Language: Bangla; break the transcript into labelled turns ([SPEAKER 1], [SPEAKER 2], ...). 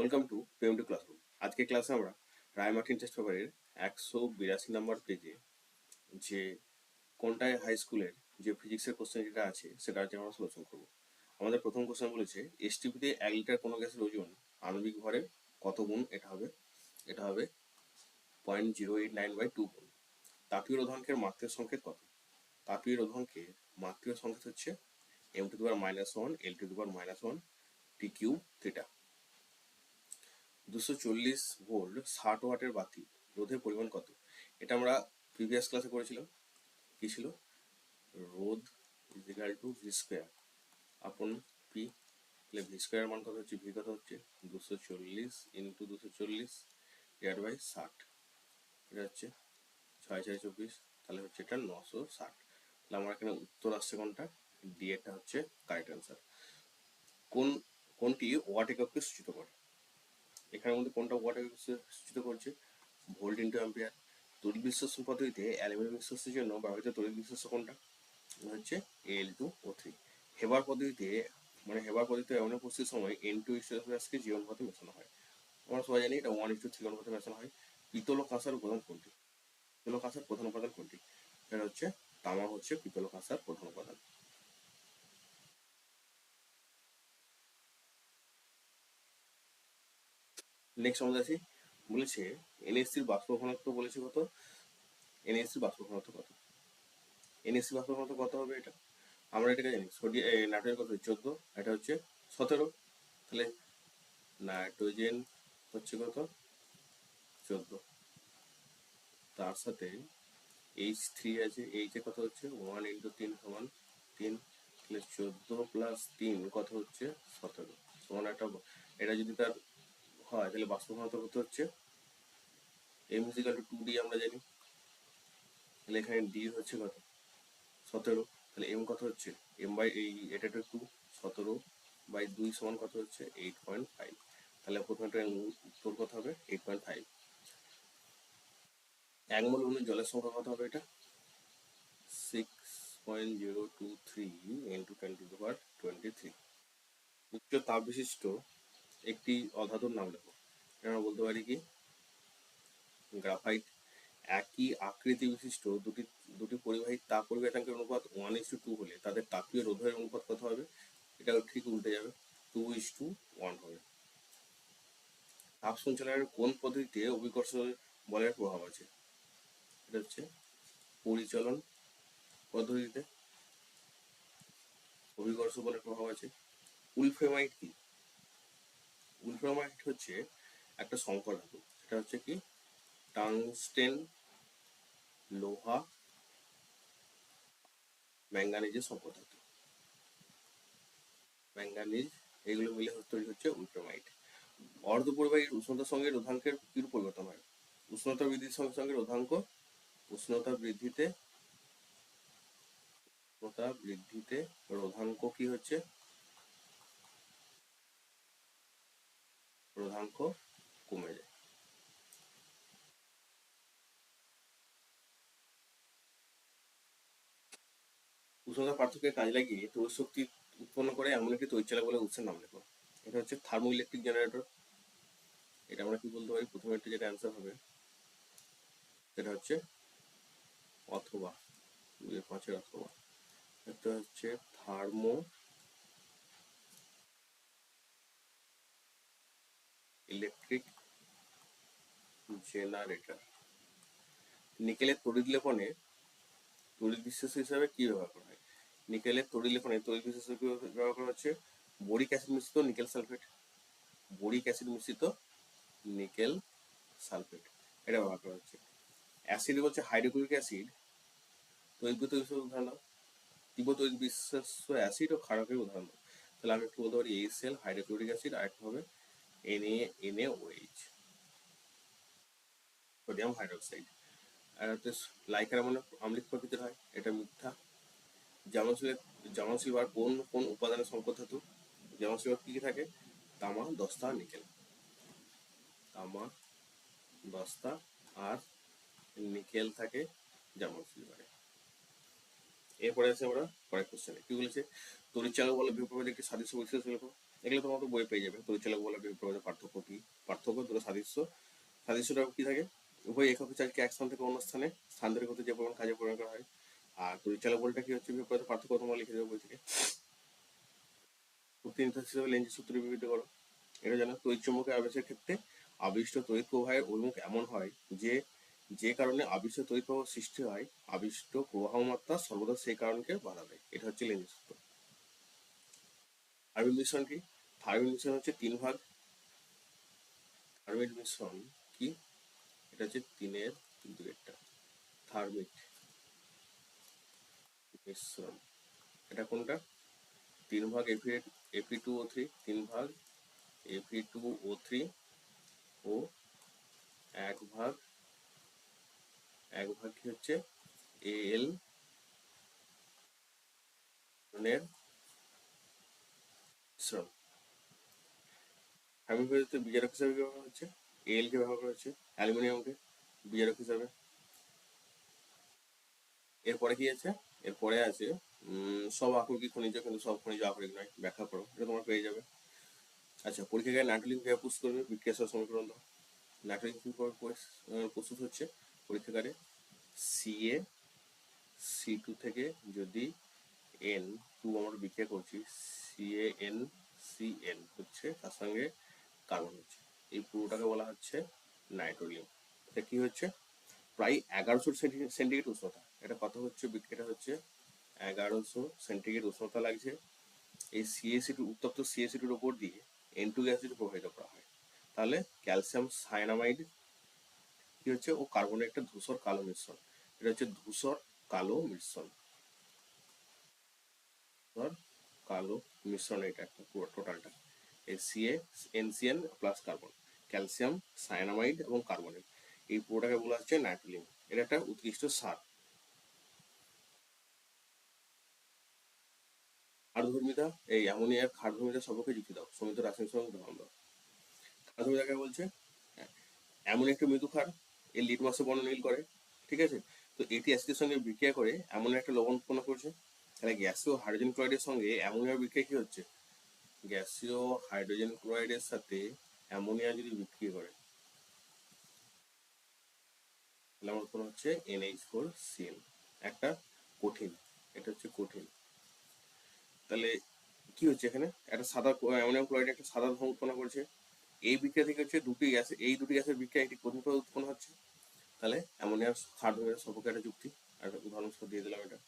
[SPEAKER 1] ওয়েলকাম টু পেম টু ক্লাসরুম আজকে ক্লাসে আমরা রায় মার্টিন টেস্ট পেপারের একশো বিরাশি নম্বর পেজে যে কোনটায় হাই স্কুলের যে ফিজিক্সের কোশ্চেন যেটা আছে সেটা আজকে আমরা সলিউশন করব। আমাদের প্রথম কোশ্চেন বলেছে এসটিপিতে এক লিটার কোনো গ্যাসের ওজন আণবিক ভরের কত গুণ? এটা হবে এটা হবে point zero eight nine by two গুণ। তাপীয় রোধকের মাত্রার সংকেত কত? তাপীয় রোধকের মাত্রার সংকেত হচ্ছে এম টু দুবার মাইনাস ওয়ান এল টু দুবার minus one T Q theta দুশো চল্লিশ ভোল্ট ষাট ওয়াটের বাতি, রোধের পরিমাণ কত? এটা আমরা প্রিভিয়াস ক্লাসে করেছিলাম। কি ছিল? রোধ is equal to V square upon P তাহলে ভি স্কোয়ার মান কত হচ্ছে? ভি কত হচ্ছে? দুশো চল্লিশ ইন্টু দুশো চল্লিশ ডিভাইড বাই ষাট। এটা হচ্ছে ছয় ছয় চব্বিশ, তাহলে হচ্ছে এটা নশো ষাট। তাহলে আমার এখানে উত্তর আসছে কোনটা? ডি এটা হচ্ছে কারেক্ট অ্যান্সার কোন, কোনটি ওয়াট এককে সূচিত করে? এখানের মধ্যে কোনটা ওয়াট একক সূচিত করছে? ভোল্ট ইন্টু অ্যাম্পিয়ার তড়িৎ বিশ্লেষণ পদ্ধতিতে অ্যালুমিনিয়াম বিশ্লেষণের জন্য ব্যবহৃত তড়িৎ বিশ্লেষ্য কোনটা? হচ্ছে L two O three Haber পদ্ধতিতে মানে হেবার পদ্ধতিতে এমন উপস্থিত সময় এন টু ইস্টাসকে জীবন পথে মেশানো হয়। আমরা সবাই জানি এটা ওয়ান ইস টু থ্রি অনুপাতে মেশানো হয়। পিতল ও কাঁসার উপাদান কোনটি? পিতল কাঁসার প্রধান উপাদান কোনটি? এটা হচ্ছে তামা হচ্ছে পিতল কাঁসার প্রধান উপাদান। নেক্সট আমাদের আছে, বলেছে এনএসসির বাষ্প ঘনত্ব বলেছে কত? এনএসসির বাষ্প ঘনত্ব কত? এনএসসি বাষ্প ঘনত্ব কত হবে এটা? আমরা এটাকে জানি সোডিয়াম নাইট্রোজেন কত চোদ্দ। এটা হচ্ছে সতেরো। তাহলে নাইট্রোজেন হচ্ছে কত? চোদ্দ। তার সাথে এইচ থ্রি আছে এইচ এ কত হচ্ছে? ওয়ান ইন্টু তিন সমান তিন। তাহলে চোদ্দ প্লাস তিন কত হচ্ছে? সতেরো। সমান একটা, এটা যদি তার হয়, তাহলে বাষ্প ঘনত্ব কত হচ্ছে। M is equal to two D আমরা জানি। তাহলে এখানে ডি হচ্ছে কত? সতেরো। তাহলে এম কত হচ্ছে? এম বাই এই এটা টু সতেরো বাই দুই সমান কত হচ্ছে? এইট পয়েন্ট ফাইভ তাহলে প্রথমে উত্তর কত হবে? এইট পয়েন্ট ফাইভ এক মোল অনু জলের সংখ্যা কত হবে এটা? Six point zero two three into ten to power twenty three উচ্চ তাপ বিশিষ্ট একটি অধাতুর নাম লেখো। আমরা বলতে পারি কি, গ্রাফাইট একই আকৃতি বিশিষ্ট, দুটি দুটি পরিবাহী তাপ পরিবাহিতাঙ্কের অনুপাত ওয়ান ইস টু টু হলে তাদের তাপীয় রোধের অনুপাত কত হবে? এটা ঠিক উল্টে যাবে। টু ইস টু ওয়ান হবে। তাপ সঞ্চালনের কোন পদ্ধতিতে অভিকর্ষ বলের প্রভাব আছে? এটা হচ্ছে পরিচালন পদ্ধতিতে। অভিকর্ষ বলের প্রভাব আছে। উলফেমাইট কি? উলফ্রামাইট হচ্ছে একটা সংকর ধাতু সেটা হচ্ছে কি? টাংস্টেন লোহা ম্যাঙ্গানিজের সংকর ধাতু ম্যাঙ্গানিজ, এগুলো মিলে তৈরি হচ্ছে উলফ্রামাইট অর্ধপরিবাহীর উষ্ণতার সঙ্গে রোধাঙ্কের কি পরিবর্তন হয়? উষ্ণতা বৃদ্ধির সঙ্গে সঙ্গে রোধাঙ্ক উষ্ণতা বৃদ্ধিতে উষ্ণতা বৃদ্ধিতে রোধাঙ্ক কি হচ্ছে? রোধাঙ্ক কমে যায় উষ্ণতা পার্থক্যের লাগিয়ে শক্তি উৎপন্ন করে এমন একটি বলে উৎসের নাম লেখো। এটা হচ্ছে থার্মো ইলেকট্রিক জেনারেটর এটা আমরা কি বলতে পারি? প্রথমে একটা যেটা অ্যান্সার হবে, সেটা হচ্ছে অথবা, দুই পাঁচের অথবা। একটা হচ্ছে থার্মো ইলেকট্রিক জেনারেটর নিকেলের তড়িৎ লেপনে তড়িৎ বিশ্বাস হিসাবে কি ব্যবহার করা হয়? নিকেলের তড়িৎ লেপনে তড়িৎ বিশ্বাস ব্যবহার করা হচ্ছে? বোরিক অ্যাসিড মিশ্রিত নিকেল সালফেট। বোরিক অ্যাসিড মিশ্রিত নিকেল সালফেট। এটা ব্যবহার করা হচ্ছে। অ্যাসিড বলছে হাইড্রোক্লোরিক অ্যাসিড। তৈবত উদাহরণ তীব্র তৈরি বিশ্বাস্য অ্যাসিড ও ক্ষারকের উদাহরণ তাহলে আমি একটু বলতে পারি এইচএল হাইড্রোক্লোরিক অ্যাসিড আর একটা হবে এনএওএইচ সোডিয়াম হাইড্রোক্সাইড আর হচ্ছে লাইকার মানে আম্লিক প্রকৃতির হয়, এটা মিথ্যা। জামানশিলের, জামানশিল বার কোন কোন উপাদানের সংকট ধাতু? জামানশিল কি কি থাকে? তামা, দস্তা, নিকেল। তামা, দস্তা আর নিকেল থাকে যেমন সিলভারে এরপরে আছে আমরা পরের কোশ্চেনে কি বলেছে? তড়িৎ চালক বলে বিপ্লবের একটি সাদৃশ্য বৈশিষ্ট্য লেখো। এগুলো তোমার বই পেয়ে যাবে। পরিচালক বলা বিপ্লবের পার্থক্য কি পার্থক্য দুটো সাদৃশ্য। সাদৃশ্যটা কি থাকে? উভয় একক চার্জকে এক স্থান থেকে অন্য স্থানে স্থানান্তরিত করতে যে পরিমাণ কাজে প্রয়োগ করা হয়। আর পরিচালক বলটা কি হচ্ছে? বিপরীত পার্থক্য তোমরা লিখে দেবে বই থেকে লেন্সের সূত্র বিবৃত করো। এটা জানো তড়িৎ চুম্বকের আবেশের ক্ষেত্রে আবিষ্ট তড়িৎ প্রবাহের অভিমুখ এমন হয় যে যে কারণে আবিষ্ট তড়িৎ প্রবাহ সৃষ্টি হয়, আবিষ্ট প্রবাহ মাত্রা সর্বদা সেই কারণকে দেয় এটা হচ্ছে লেন্সের সূত্র। থার্মিক মিশ্রণ কি? থার্মিক মিশ্রণ হচ্ছে তিন ভাগ। থার্মিক মিশ্রণ কি? এটা হচ্ছে তিনের দুইটা থার্মিক মিশ্রণ এটা কোনটা? তিন ভাগ এফি এফি টু ও থ্রি তিন ভাগ এফি টু ও থ্রি ও এক ভাগ এক ভাগ কি হচ্ছে? এ এল মিশ্রণ পদ্ধতিতে বিজারক হিসাবে ব্যবহার হচ্ছে এল কে ব্যবহার করা হচ্ছে অ্যালুমিনিয়ামকে বিজারক হিসাবে এরপরে কি আছে? এরপরে আছে সব আকরিক খনিজ, কিন্তু সব খনিজ আকরিক নয়, ব্যাখ্যা করো, এটা তোমরা পেয়ে যাবে। আচ্ছা পরীক্ষায় নাইট্রোলিন কীভাবে পুষ করবে বিক্রিয়া সমীকরণ দাও। নাইট্রোলিন কি প্রস্তুত হচ্ছে পরীক্ষাগারে? সিএ সি টু থেকে যদি এন টু আমরা বিক্রিয়া করছি সিএ এন সি এন হচ্ছে তার সঙ্গে কার্বন হচ্ছে। এই পুরোটাকে বলা হচ্ছে নাইট্রোলিয়াম। এটা কি হচ্ছে? প্রায় এগারোশো সেন্টিগ্রেড উষ্ণতা। এটা কত হচ্ছে? বিক্রিয়াটা হচ্ছে এগারোশো সেন্টিগ্রেড উষ্ণতা লাগছে। এই সিএসি টু উত্তপ্ত সিএসি টুর উপর দিয়ে এন টু গ্যাস যদি প্রবাহিত করা হয়। তাহলে ক্যালসিয়াম সায়ানামাইড কি হচ্ছে? ও কার্বনের একটা ধূসর কালো মিশ্রণ। এটা হচ্ছে ধূসর কালো মিশ্রণ। কালো মিশ্রণ এটা একটা পুরো টোটালটা এই NCN plus carbon calcium cyanamide এবং কার্বনেট এই পুরোটাকে বলা হচ্ছে নাইট্রোলিয়াম এটা একটা উৎকৃষ্ট সার। ক্ষারধর্মিতা এই অ্যামোনিয়ার ক্ষারধর্মিতা সম্পর্কে যুক্তি দাও। সমিত রাসায়নিক সঙ্গে উদাহরণ দাও ক্ষারধর্মিতাকে বলছে? এমন একটা মৃদু ক্ষার, এর লিটমাসে বর্ণ নীল করে, ঠিক আছে? তো এটি অ্যাসিডের সঙ্গে বিক্রিয়া করে এমন একটা লবণ উৎপন্ন করছে। তাহলে গ্যাসীয় হাইড্রোজেন ক্লোরাইডের সঙ্গে অ্যামোনিয়ার বিক্রিয়া কি হচ্ছে? গ্যাসীয় হাইড্রোজেন ক্লোরাইডের সাথে অ্যামোনিয়া যদি বিক্রি করে, তাহলে আমার উৎপন্ন হচ্ছে এনএইচ ফোর সিএল একটা কঠিন, এটা হচ্ছে কঠিন। তাহলে কি হচ্ছে এখানে? একটা সাদা অ্যামোনিয়াম ক্লোরাইড একটা সাদা ধোঁয়া উৎপন্ন করছে। এই বিক্রিয়া থেকে হচ্ছে দুটি গ্যাস, এই দুটি গ্যাসের বিক্রিয়া একটি কঠিন উৎপন্ন হচ্ছে। তাহলে অ্যামোনিয়ার ক্ষার সম্পর্কে একটা যুক্তি, আর একটা উদাহরণ দিয়ে দিলাম এটা।